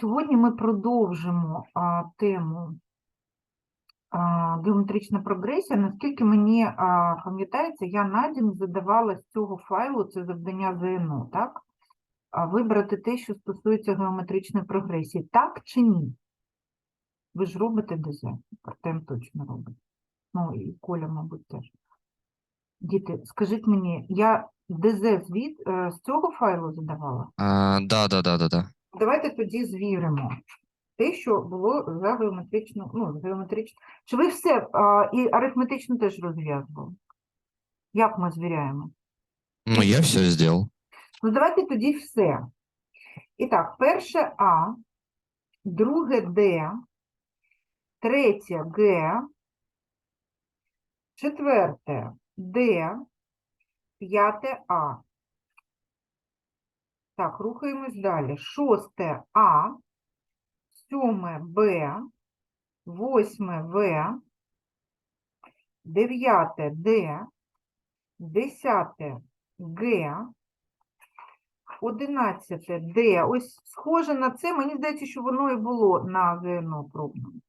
Сьогодні ми продовжимо а, тему а, геометрична прогресія. Наскільки мені а, пам'ятається, я на дім задавала з цього файлу, це завдання ЗНО, так? А, вибрати те, що стосується геометричної прогресії. Так чи ні? Ви ж робите ДЗ? Артем точно робить. Ну і Коля, мабуть, теж. Діти, скажіть мені, я ДЗ звіт е, з цього файлу задавала? Да, да, да, да. Давайте тоді звіримо те, що було за геометричну, ну, геометрично. Чи ви все а, і арифметично теж розв'язували? Як ми звіряємо? Ну, я все сделал. Ну, давайте тоді все. І так, перше А, друге Д, третє Г, четверте Д, п'яте А. Так, рухаємось далі. Шосте А, сьоме Б, восьме В, дев'яте Д, десяте Г, одинадцяте Д. Ось схоже на це, мені здається, що воно і було на ГНО пробному.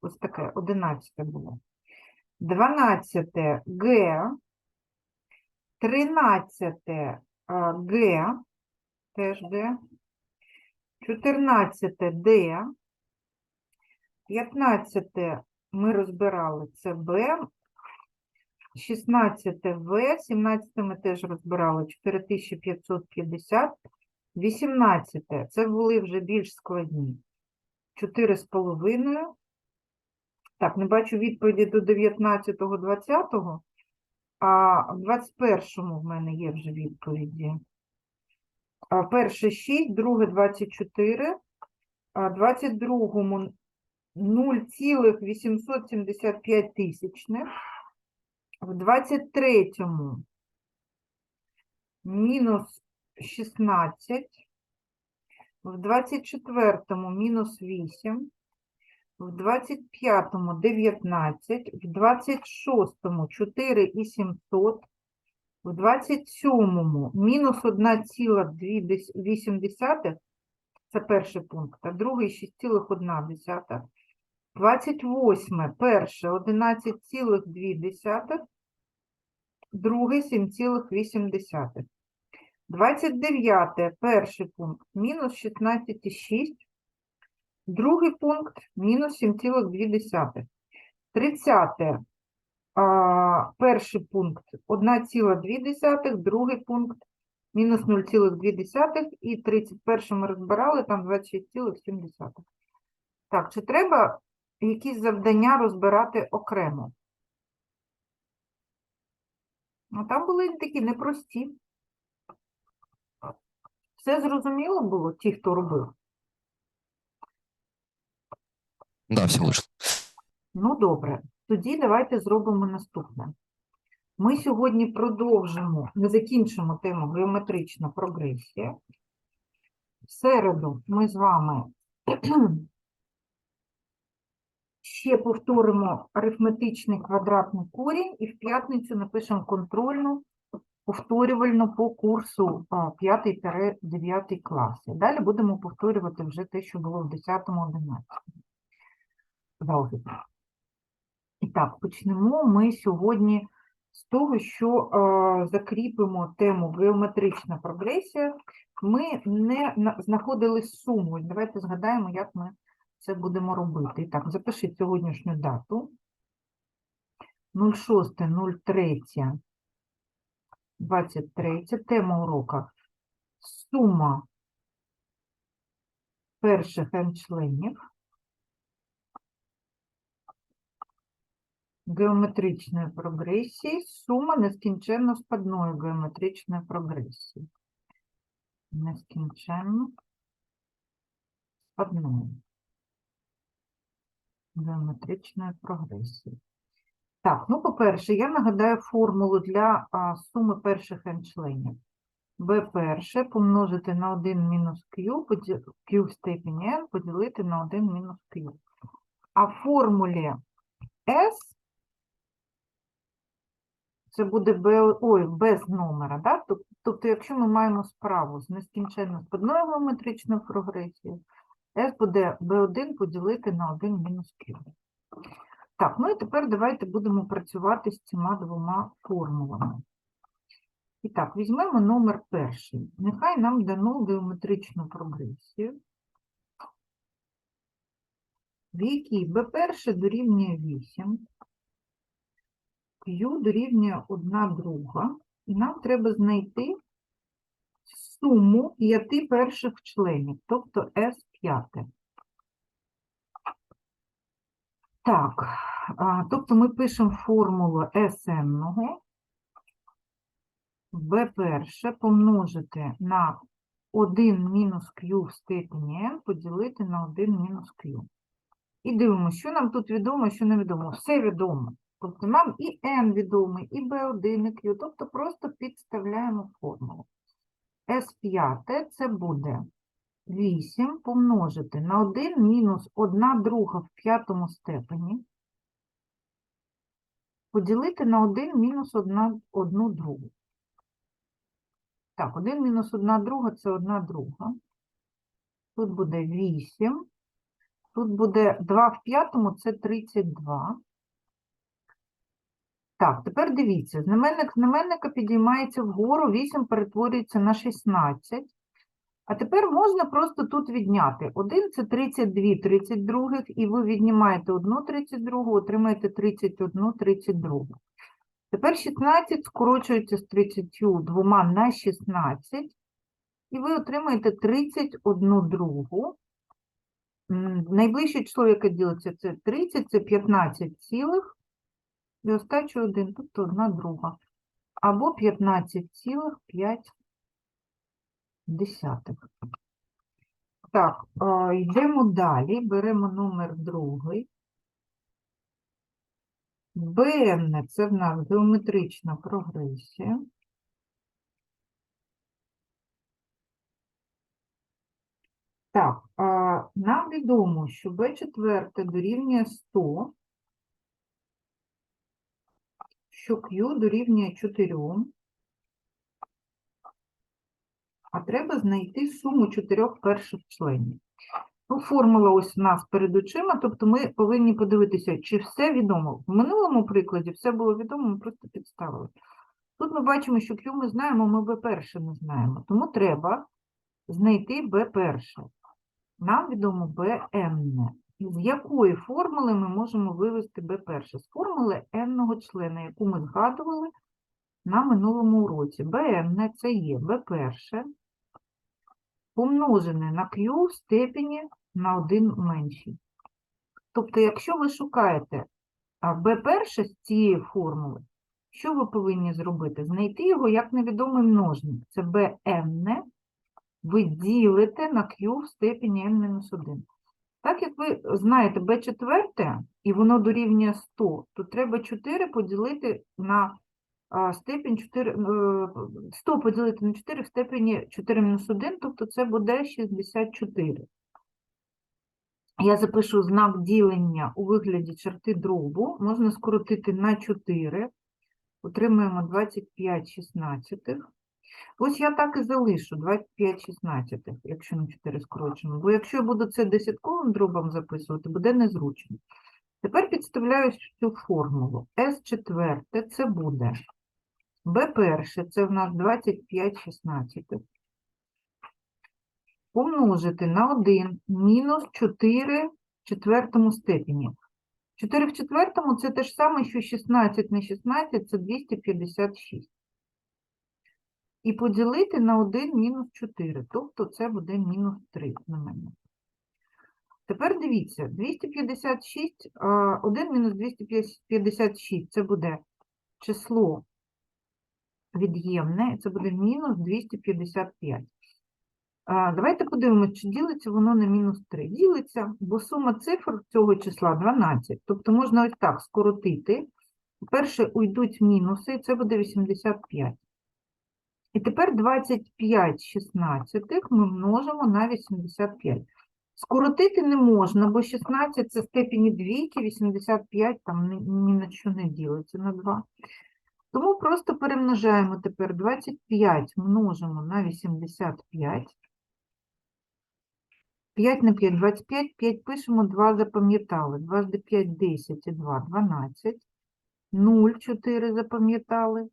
Ось таке, одинадцяте було. Дванадцяте Г, тринадцяте Г, теж Г, 14 Д, 15 ми розбирали це Б, 16 В, 17 ми теж розбирали 4550, 18 це були вже більш складні. 4,5. Так, не бачу відповіді до 19-го, 20-го, а в 21-му в мене є вже відповіді. Перше 6, друге 24, а 22-му 0,875 тисячних, в 23-му мінус 16, в 24-му мінус 8, в 25-му 19, в 26-му 4,700, в 27-му мінус 1,8, це перший пункт, а другий 6,1. 28 перше 11,2, другий 7,8. 29 перший пункт мінус 16,6, другий пункт мінус 7,2. 30 а, перший пункт 1,2, другий пункт мінус 0,2 і 31 ми розбирали, там 26,7. Так, чи треба якісь завдання розбирати окремо? Ну, там були такі непрості. Все зрозуміло було, ті, хто робив? Да, все вышло. Ну, добре. Тоді давайте зробимо наступне. Ми сьогодні продовжимо, не закінчимо тему геометрична прогресія. В середу ми з вами ще повторимо арифметичний квадратний корінь і в п'ятницю напишемо контрольну, повторювальну по курсу 5-9 класи. Далі будемо повторювати вже те, що було в 10-11. І так, почнемо ми сьогодні з того, що е, закріпимо тему геометрична прогресія. Ми не знаходили суму. Давайте згадаємо, як ми це будемо робити. І так, запишіть сьогоднішню дату. 06.03. 23. Тема урока. Сума перших n-членів. Геометричної прогресії, сума нескінченно спадної геометричної прогресії. Нескінченно спадної геометричної прогресії. Так, ну, по-перше, я нагадаю формулу для а, суми перших n-членів. b перше помножити на 1 мінус q, q в степені n поділити на 1 мінус q. А в формулі s це буде бе- ой, без номера. Да? Тобто, якщо ми маємо справу з нескінченно складною геометричною прогресією, S буде B1 поділити на 1 мінус Q. Так, ну і тепер давайте будемо працювати з цими двома формулами. І так, візьмемо номер перший. Нехай нам дано геометричну прогресію, в якій b1 дорівнює 8, Q дорівнює 1 друга, і нам треба знайти суму п'яти перших членів, тобто S5. Так, тобто ми пишемо формулу Sn b перше помножити на 1 мінус Q в степені n поділити на 1 мінус Q. І дивимося, що нам тут відомо, що невідомо. Все відомо. Тобто нам і n відомий, і b1, і Q. Тобто просто підставляємо формулу. S5 це буде 8 помножити на 1 мінус 1 друга в п'ятому степені поділити на 1 мінус 1, 1 другу. Так, 1 мінус 1 друга – це 1 друга. Тут буде 8. Тут буде 2 в п'ятому – це 32. Так, тепер дивіться, знаменник знаменника підіймається вгору, 8 перетворюється на 16. А тепер можна просто тут відняти. 1 – це 32 32, і ви віднімаєте 1 32, отримаєте 31 32. Тепер 16 скорочується з 32 на 16, і ви отримаєте 31 другу. Найближче число, яке ділиться, це 30, це 15 цілих, і остачу 1, тобто 1 друга. Або 15,5. Так, йдемо далі, беремо номер другий. БН – це в нас геометрична прогресія. Так, нам відомо, що b4 дорівнює 100, що Q дорівнює 4, а треба знайти суму чотирьох перших членів. Ну, формула ось у нас перед очима, тобто ми повинні подивитися, чи все відомо. В минулому прикладі все було відомо, ми просто підставили. Тут ми бачимо, що Q ми знаємо, ми B перше не знаємо. Тому треба знайти B перше. Нам відомо Bn. З якої формули ми можемо вивести B перше? З формули n члена, яку ми згадували на минулому уроці. Bn – це є B перше помножене на Q в степені на 1 менший. Тобто, якщо ви шукаєте а, b перше з цієї формули, що ви повинні зробити? Знайти його як невідомий множник. Це bn ви ділите на Q в степені n-1. Так як ви знаєте b4, і воно дорівнює 100, то треба 4 поділити на степінь 4, е, 100 поділити на 4 в степені 4 мінус 1, тобто це буде 64. Я запишу знак ділення у вигляді черти дробу, можна скоротити на 4, отримуємо 25 шістнадцятих. Ось я так і залишу 25 шістнадцятих, якщо на 4 скорочимо. Бо якщо я буду це десятковим дробом записувати, буде незручно. Тепер підставляю цю формулу. С4 це буде Б перше, це в нас 25 шістнадцятих. Помножити на 1 мінус 4 в четвертому степені. 4 в четвертому це те ж саме, що 16 на 16 це 256. І поділити на 1 мінус 4, тобто це буде мінус 3 на мене. Тепер дивіться, 256, 1 мінус 256 це буде число від'ємне, це буде мінус 255. Давайте подивимося, чи ділиться воно на мінус 3. Ділиться, бо сума цифр цього числа 12. Тобто можна ось так скоротити. Перше уйдуть мінуси, і це буде 85. І тепер 25 шістнадцятих ми множимо на 85. Скоротити не можна, бо 16 це степені двійки, 85 там ні, на що не ділиться на 2. Тому просто перемножаємо тепер 25 множимо на 85. 5 на 5, 25, 5 пишемо, 2 запам'ятали. 2 з 5, 10 і 2, 12. 0, 4 запам'ятали.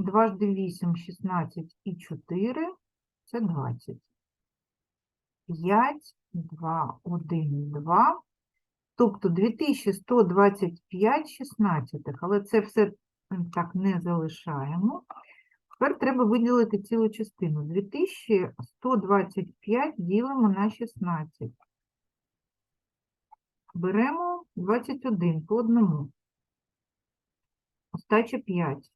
2 ж 8, 16 і 4 – це 20. 5, 2, 1, 2. Тобто 2125 шістнадцятих, але це все так не залишаємо. Тепер треба виділити цілу частину. 2125 ділимо на 16. Беремо 21 по одному. Остача 5.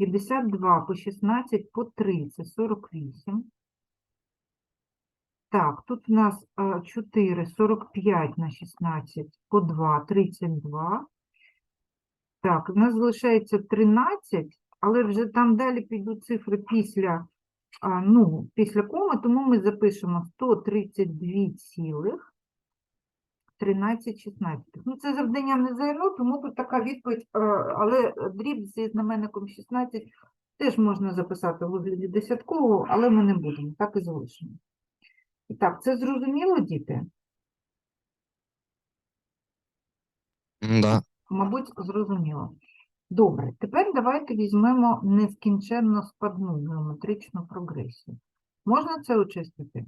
52 по 16 по 3 – це 48. Так, тут у нас 4, 45 на 16 по 2, 32. Так, у нас залишається 13, але вже там далі підуть цифри після, ну, після коми, тому ми запишемо 132 цілих 13 16. Ну, це завдання не ЗНО, тому тут така відповідь, е, але дріб зі знаменником 16 теж можна записати у вигляді десяткового, але ми не будемо, так і залишимо. І так, це зрозуміло, діти? Да. Мабуть, зрозуміло. Добре, тепер давайте візьмемо нескінченно складну геометричну прогресію. Можна це очистити? Е,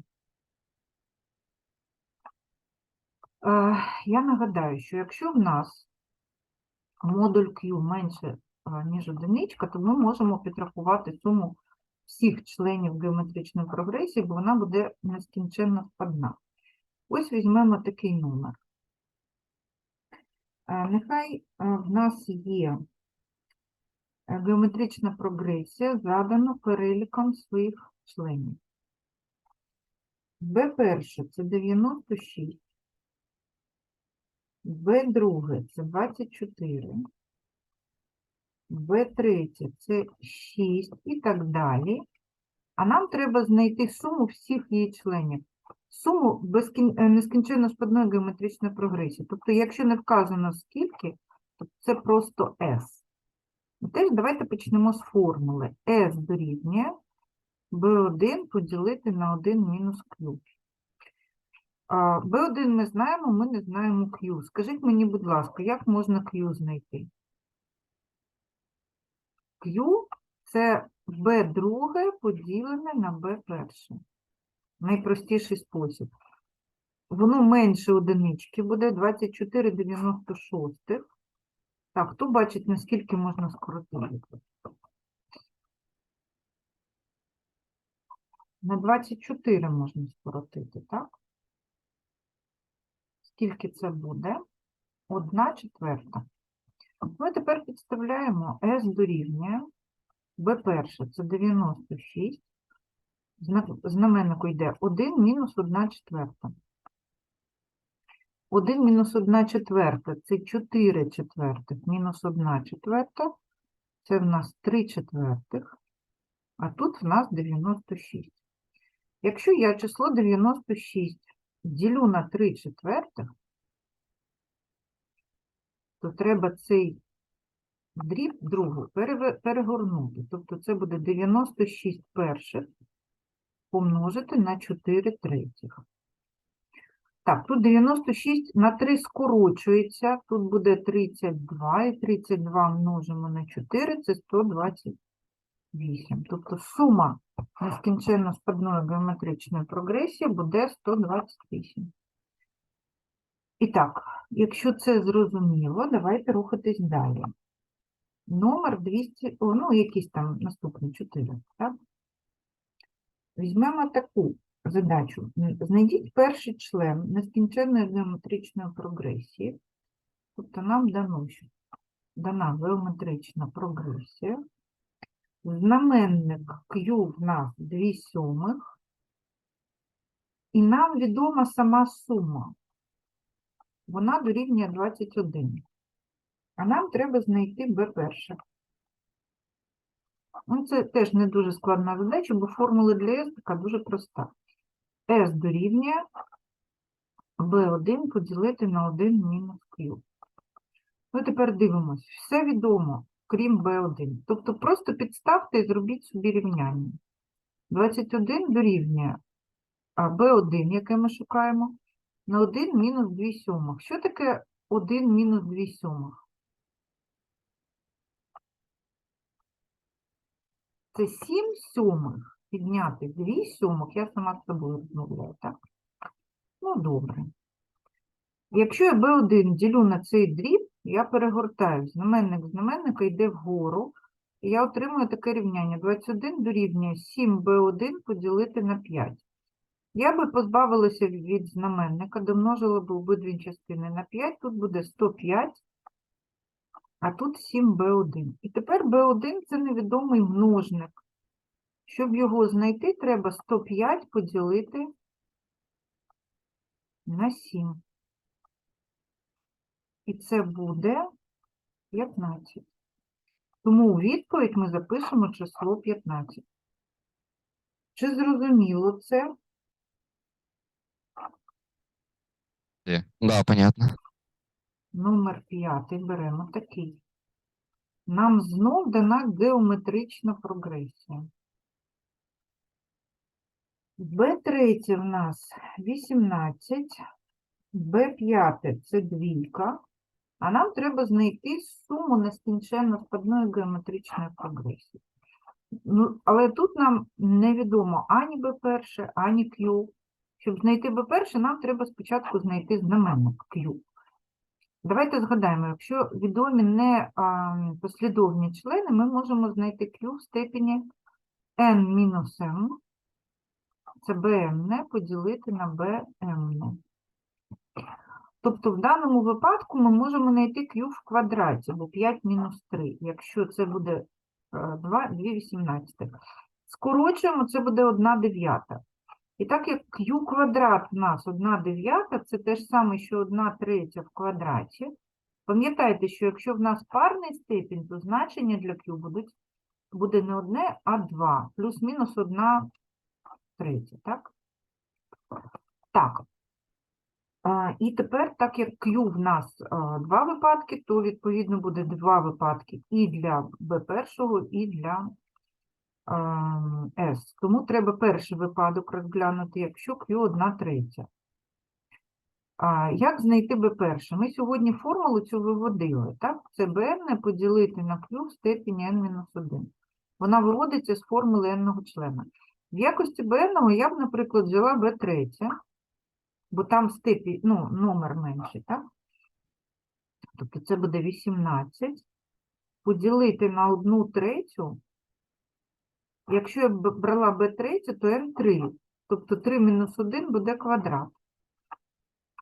я нагадаю, що якщо в нас модуль Q менше, е, ніж одиничка, то ми можемо підрахувати суму всіх членів геометричної прогресії, бо вона буде нескінченно складна. Ось візьмемо такий номер. Е, Нехай е, в нас є е, геометрична прогресія, задана переліком своїх членів. b перше це 96, b друге це 24, b третє це 6 і так далі. А нам треба знайти суму всіх її членів. Суму е, нескінченно складної геометричної прогресії. Тобто, якщо не вказано скільки, то це просто S. Ну, Теж давайте почнемо з формули. S дорівнює B1 поділити на 1 мінус Q. А, B1 ми знаємо, ми не знаємо Q. Скажіть мені, будь ласка, як можна Q знайти? Q – це B друге поділене на B перше. Найпростіший спосіб. Воно менше одинички буде 24,96. Так, хто бачить, наскільки можна скоротити? На 24 можна скоротити, так? Скільки це буде? Одна четверта. Ми тепер підставляємо S дорівнює B перше, це 96. Знак- Знаменнику йде 1 мінус 1 четверта. 1 мінус 1 четверта – це 4 четвертих. Мінус 1 четверта – це в нас 3 четвертих. А тут в нас 96. Якщо я число 96 ділю на 3 четвертих, то треба цей дріб другу перегорнути. Тобто це буде 96 перших помножити на 4 третіх. Так, тут 96 на 3 скорочується, тут буде 32, і 32 множимо на 4, це 128. Тобто сума нескінченно складної геометричної прогресії буде 128. І так, якщо це зрозуміло, давайте рухатись далі. Номер 200, о, ну, якийсь там наступний 4, так? Візьмемо таку задачу. Знайдіть перший член нескінченної геометричної прогресії. Тобто нам дано, дана геометрична прогресія. Знаменник Q в нас 2 сьомих. І нам відома сама сума. Вона дорівнює 21. А нам треба знайти B перше. Ну, це теж не дуже складна задача, бо формула для S така дуже проста. S дорівнює B1 поділити на 1 мінус Q. Ну, тепер дивимось. Все відомо, крім B1. Тобто просто підставте і зробіть собі рівняння. 21 дорівнює b1, яке ми шукаємо, на 1 мінус 2 сьомих. Що таке 1 мінус 2 сьомих? Це 7 сьомих підняти 2 сьомих, я сама з собою розмовляю, так? Ну, добре. Якщо я b1 ділю на цей дріб, я перегортаю. Знаменник знаменника йде вгору, і я отримую таке рівняння. 21 дорівнює 7b1 поділити на 5. Я би позбавилася від знаменника, домножила б обидві частини на 5, тут буде 105, а тут 7b1. І тепер b1 – це невідомий множник. Щоб його знайти, треба 105 поділити на 7. І це буде 15. Тому у відповідь ми запишемо число 15. Чи зрозуміло це? Е, Да, понятно. Номер 5 беремо такий. Нам знов дана геометрична прогресія. Б3 в нас 18, Б5 це двійка, а нам треба знайти суму нескінченно складної геометричної прогресії. Ну, але тут нам невідомо ані B1, ані Q. Щоб знайти B1, нам треба спочатку знайти знаменник Q. Давайте згадаємо, якщо відомі не послідовні члени, ми можемо знайти Q в степені n-m, це bm поділити на bm. Тобто в даному випадку ми можемо знайти Q в квадраті, бо 5 мінус 3. Якщо це буде е, 2, 2 18. Скорочуємо, це буде 1 дев'ята. І так як Q квадрат у нас 1 дев'ята, це те ж саме, що 1 третя в квадраті. Пам'ятайте, що якщо в нас парний степінь, то значення для Q будуть, буде не одне, а 2, плюс-мінус 1 третя, так? Так. І тепер, так як Q в нас два випадки, то відповідно буде два випадки і для B1, і для S. Тому треба перший випадок розглянути, якщо Q одна третя. Як знайти B1? Ми сьогодні формулу цю виводили, так? Це BN поділити на Q в степені n-1. Вона виводиться з формули n члена. В якості BN я б, наприклад, взяла B3, бо там степі, ну, номер менший, так? Тобто це буде 18. Поділити на 1 третю. Якщо я брала b3, то n3. Тобто 3 мінус 1 буде квадрат.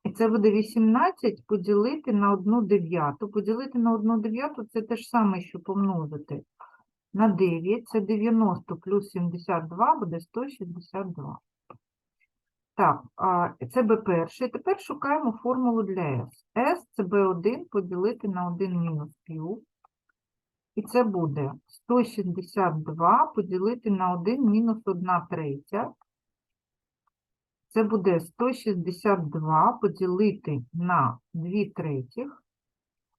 І це буде 18 поділити на 1 дев'яту. Поділити на 1 дев'яту – це те ж саме, що помножити на 9. Це 90 плюс 72 буде 162. Так, це B1. Тепер шукаємо формулу для S. S – це B1 поділити на 1 мінус Q. І це буде 162 поділити на 1 мінус 1 третя. Це буде 162 поділити на 2 третіх.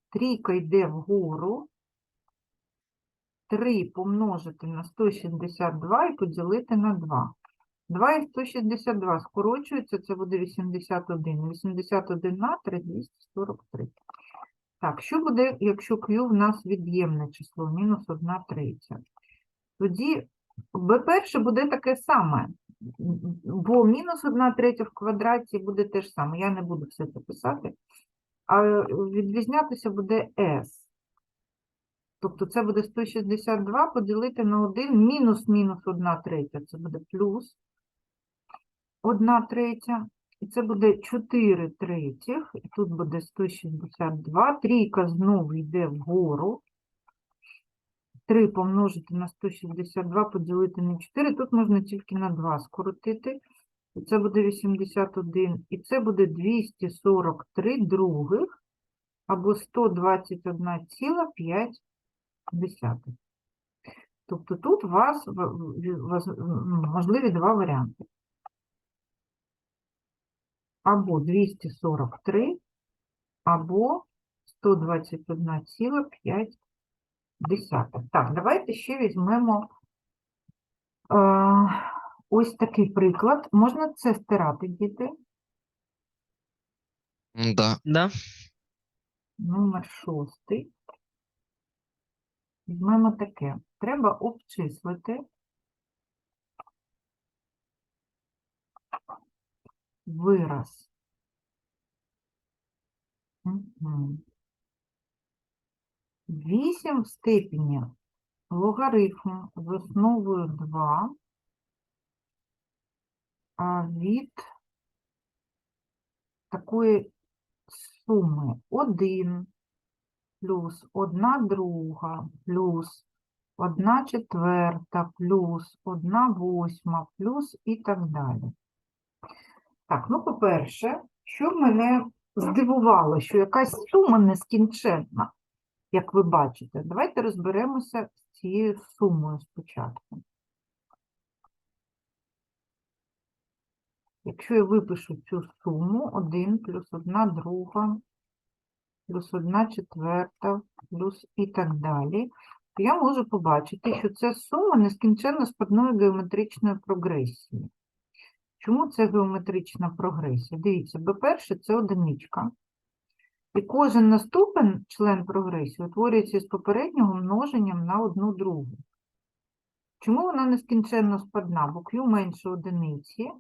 Трійка йде вгору. 3 помножити на 162 і поділити на 2. 2 і 162 скорочується, це буде 81. 81 на 3 – 243. Так, що буде, якщо Q в нас від'ємне число, мінус 1 третя? Тоді B1 буде таке саме, бо мінус 1 третя в квадраті буде те ж саме. Я не буду все це писати, а відрізнятися буде S. Тобто це буде 162 поділити на 1, мінус мінус 1 третя, це буде плюс 1 третя. І це буде 4 третіх, і тут буде 162. Трійка знову йде вгору. 3 помножити на 162 поділити на 4. Тут можна тільки на 2 скоротити. І це буде 81. І це буде 243 других або 121,5. Тобто тут у вас можливі два варіанти. Або 243, або 121,5. Так, давайте ще візьмемо е, ось такий приклад. Можна це стирати, діти? Да. Да. Номер шостий. Візьмемо таке. Треба обчислити вираз. 8 в степені логарифму з основою 2 а від такої суми 1 плюс 1 друга плюс 1 четверта плюс 1 восьма плюс і так далі. Так, ну, по-перше, що мене здивувало, що якась сума нескінченна, як ви бачите. Давайте розберемося з цією сумою спочатку. Якщо я випишу цю суму 1 плюс 1 друга, плюс 1 четверта, плюс і так далі, то я можу побачити, що це сума нескінченно складної геометричної прогресії. Чому це геометрична прогресія? Дивіться, B1 – це одиничка. І кожен наступний член прогресії утворюється з попереднього множенням на одну другу. Чому вона нескінченно складна? Бо Q менше одиниці.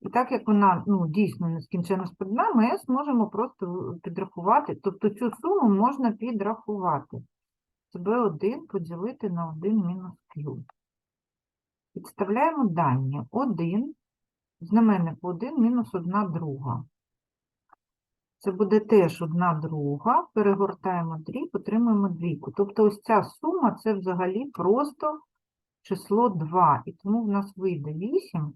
І так як вона ну, дійсно нескінченно складна, ми зможемо просто підрахувати. Тобто цю суму можна підрахувати. Це B1 поділити на 1 мінус Q. Підставляємо дані. 1 знаменник 1 мінус 1 друга. Це буде теж 1 друга, перегортаємо дріб, отримуємо двійку. Тобто ось ця сума – це взагалі просто число 2. І тому в нас вийде 8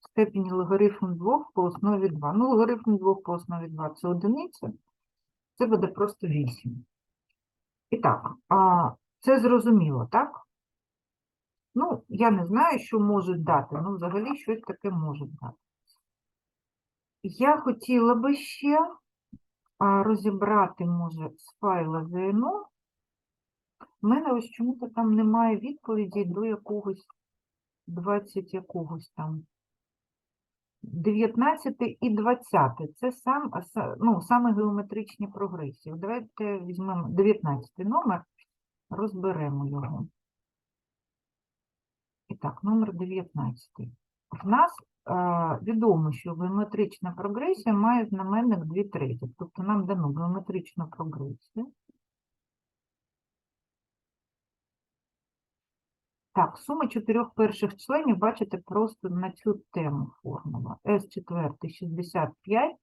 в степені логарифм 2 по основі 2. Ну, логарифм 2 по основі 2 – це одиниця. Це буде просто 8. І так, це зрозуміло, так? Ну, я не знаю, що можуть дати, ну, взагалі щось таке можуть дати. Я хотіла би ще розібрати, може, з файла ЗНО. У мене ось чому-то там немає відповіді до якогось 20 якогось там. 19 і 20. Це сам, ну, саме геометричні прогресії. Давайте візьмемо 19 номер, розберемо його. І так, номер 19. В нас відомо, що геометрична прогресія має знаменник 2 треті. Тобто нам дано геометричну прогресію. Так, сума чотирьох перших членів, бачите, просто на цю тему формула. С4 65,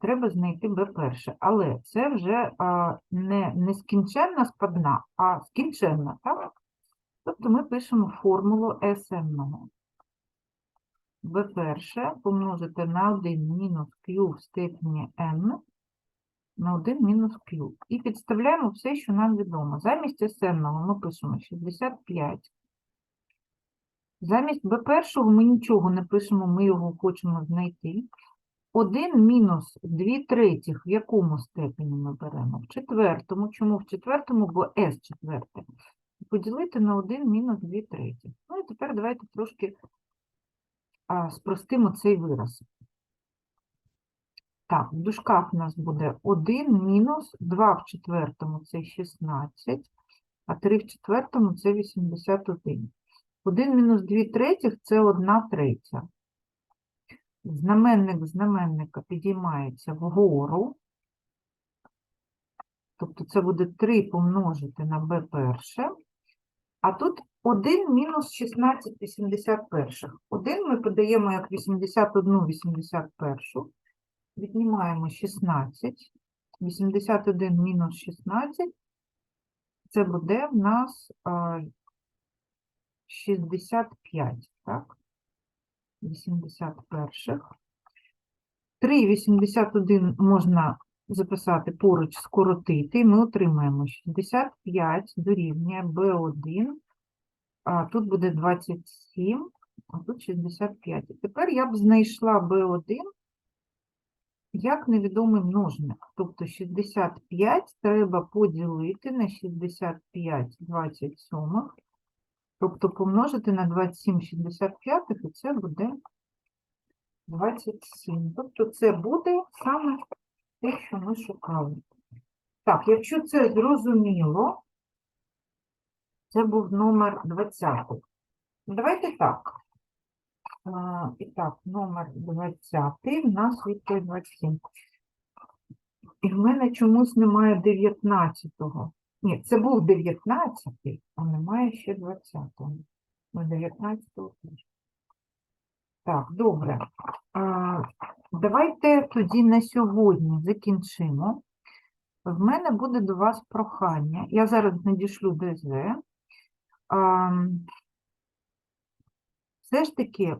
треба знайти Б1. Але це вже а, не нескінченна складна, а скінченна, так? Тобто ми пишемо формулу СН. B1 помножити на 1 мінус Q в степені n на 1 мінус Q. І підставляємо все, що нам відомо. Замість SN ми пишемо 65. Замість B1 ми нічого не пишемо, ми його хочемо знайти. 1 мінус 2 третіх в якому степені ми беремо? В четвертому. Чому в четвертому? Бо S четверте. Поділити на 1 мінус 2 треті. Ну і тепер давайте трошки а, спростимо цей вираз. Так, в дужках у нас буде 1 мінус 2 в четвертому це 16, а 3 в четвертому це 81. 1 мінус 2 третіх це 1 третя. Знаменник знаменника підіймається вгору. Тобто це буде 3 помножити на b1. А тут 1 мінус 16 81. 1 ми подаємо як 81 81. Віднімаємо 16. 81 мінус 16. Це буде в нас а, 65, так? 81. 3,81 можна записати поруч, скоротити, і ми отримаємо 65 дорівнює B1, а тут буде 27, а тут 65. І тепер я б знайшла B1 як невідомий множник. Тобто 65 треба поділити на 65 27 Тобто помножити на 27,65, і це буде 27. Тобто це буде саме те, що ми шукали. Так, якщо це зрозуміло, це був номер 20. Давайте так. І так, номер 20, в нас відповідь 27. І в мене чомусь немає 19-го. Ні, це був 19-й, а немає ще 20-го. Ну, 19-го теж. Так, добре. А, давайте тоді на сьогодні закінчимо. В мене буде до вас прохання. Я зараз надішлю ДЗ. А, все ж таки